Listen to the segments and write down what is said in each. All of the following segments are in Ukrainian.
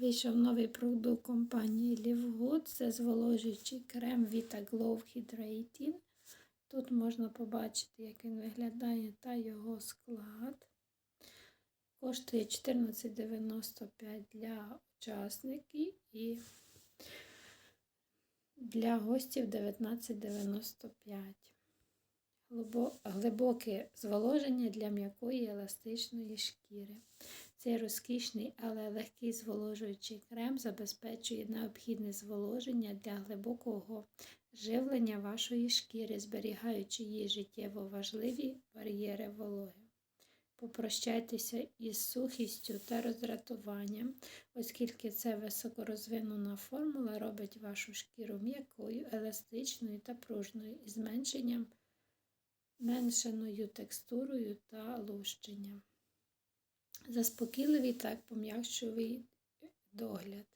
Вийшов новий продукт компанії Livgood. Це зволожуючий крем Vita Glow Hydrating. Тут можна побачити, як він виглядає та його склад. Коштує 14,95 для учасників і для гостів 19,95. Глибоке зволоження для м'якої еластичної шкіри. Цей розкішний, але легкий зволожуючий крем забезпечує необхідне зволоження для глибокого живлення вашої шкіри, зберігаючи її життєво важливі бар'єри вологи. Попрощайтеся із сухістю та роздратуванням, оскільки це високорозвинена формула робить вашу шкіру м'якою, еластичною та пружною із зменшенням меншеною текстурою та лущенням. Заспокійливий та пом'якшувий догляд,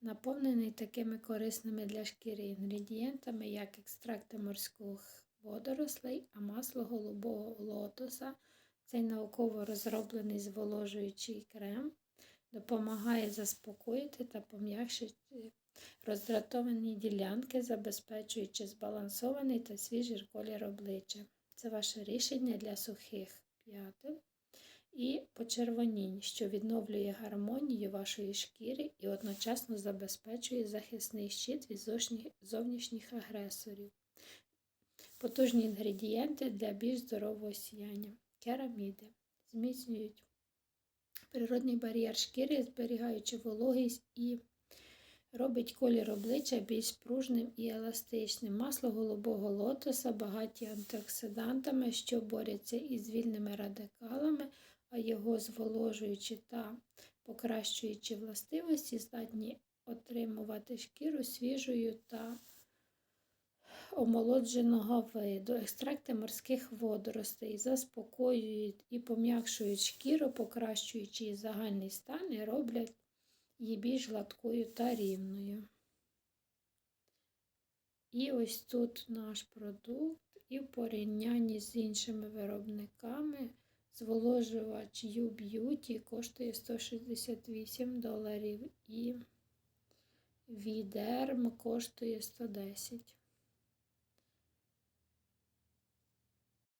наповнений такими корисними для шкіри інгредієнтами, як екстракти морських водорослей, а масло голубого лотоса. Цей науково розроблений зволожуючий крем допомагає заспокоїти та пом'якшити роздратовані ділянки, забезпечуючи збалансований та свіжий колір обличчя. Це ваше рішення для сухих п'ятин і почервонінь, що відновлює гармонію вашої шкіри і одночасно забезпечує захисний щит від зовнішніх агресорів. Потужні інгредієнти для більш здорового сіяння. Кераміди зміцнюють природний бар'єр шкіри, зберігаючи вологість і робить колір обличчя більш пружним і еластичним. Масло голубого лотоса багаті антиоксидантами, що борються із вільними радикалами, а його зволожуючи та покращуючи властивості, здатні отримувати шкіру свіжою та омолодженого виду. Екстракти морських водоростей заспокоюють і пом'якшують шкіру, покращуючи її загальний стан і роблять її більш гладкою та рівною. І ось тут наш продукт, і в порівнянні з іншими виробниками зволожувач U-Beauty коштує 168 доларів і Відерм коштує 110.